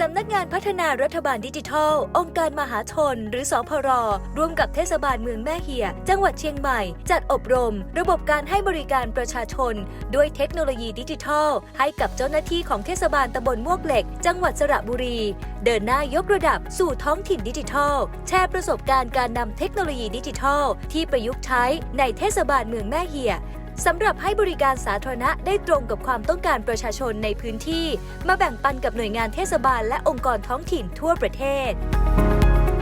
สำนักงานพัฒนารัฐบาลดิจิทัล องค์การมหาชน หรือสพรร่วมกับเทศบาลเมืองแม่เหีย จังหวัดเชียงใหม่ จัดอบรม ระบบการให้บริการประชาชน ด้วยเทคโนโลยีดิจิทัล ให้กับเจ้าหน้าที่ของเทศบาลตำบลมวกเหล็ก จังหวัดสระบุรี เดินหน้ายกระดับสู่ท้องถิ่นดิจิทัล แชร์ประสบการณ์การนำเทคโนโลยีดิจิทัล ที่ประยุกต์ใช้ในเทศบาลเมืองแม่เหีย สำหรับให้บริการสาธารณะได้ตรงกับความต้องการประชาชนในพื้นที่ มาแบ่งปันกับหน่วยงานเทศบาลและองค์กรท้องถิ่นทั่วประเทศ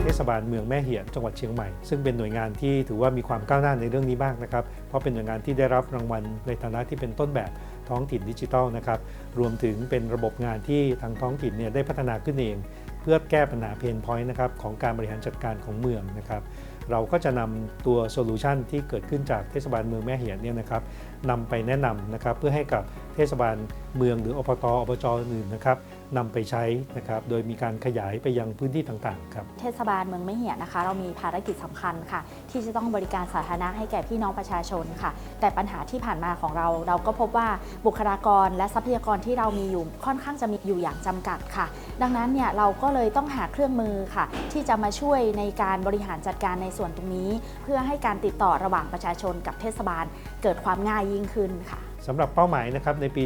เทศบาลเมืองแม่เหียจังหวัดเชียงใหม่ ซึ่งเป็นหน่วยงานที่ถือว่ามีความก้าวหน้าในเรื่องนี้มากนะครับเพราะเป็นหน่วยงานที่ได้รับรางวัลในฐานะที่เป็นต้นแบบท้องถิ่นดิจิทัลนะครับรวมถึงเป็นระบบงานที่ทางท้องถิ่นเนี่ยได้พัฒนาขึ้นเอง เพื่อแก้ปัญหาเพนพอยต์นะครับของการบริหารจัดการของเมืองนะครับเราก็จะนำตัวโซลูชันที่เกิดขึ้นจากเทศบาลเมืองแม่เหียนเนี่ยนะครับนำไปแนะนำนะครับเพื่อให้กับเทศบาลเมืองหรืออบตอบจอื่นนะครับ นำไปใช้นะครับ โดยมีการขยายไปยังพื้นที่ต่างๆครับ เทศบาลเมืองไม่เหี่ยนะคะ เรามีภารกิจสำคัญค่ะ ที่จะต้องบริการสาธารณะให้แก่พี่น้องประชาชนค่ะ แต่ปัญหาที่ผ่านมาของเรา เราก็พบว่าบุคลากรและทรัพยากรที่เรามีอยู่ค่อนข้างจะมีอยู่อย่างจำกัดค่ะ ดังนั้นเนี่ยเราก็เลยต้องหาเครื่องมือค่ะ ที่จะมาช่วยในการบริหารจัดการในส่วนตรงนี้ เพื่อให้การติดต่อระหว่างประชาชนกับเทศบาล เกิดความง่ายยิ่งขึ้นค่ะ สำหรับเป้าหมายนะครับในปี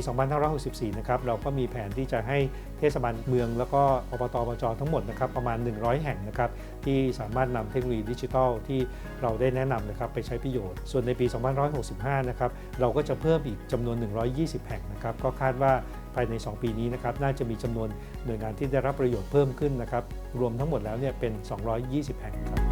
2564 นะครับเราก็มีแผนที่จะให้เทศบาลเมือง แล้วก็อบตอบจทั้งหมดนะครับประมาณ 100 แห่งนะครับที่สามารถนำเทคโนโลยีดิจิทัลที่เราได้แนะนำนะครับไปใช้ประโยชน์ ส่วนในปี 2565 นะครับเราก็จะเพิ่มอีกจำนวน 120 แห่งนะครับก็คาดว่าภายใน 2 ปีนี้นะครับน่าจะมีจำนวนหน่วยงานที่ได้รับประโยชน์เพิ่มขึ้นนะครับรวมทั้งหมดแล้วเนี่ยเป็น 220 แห่งครับ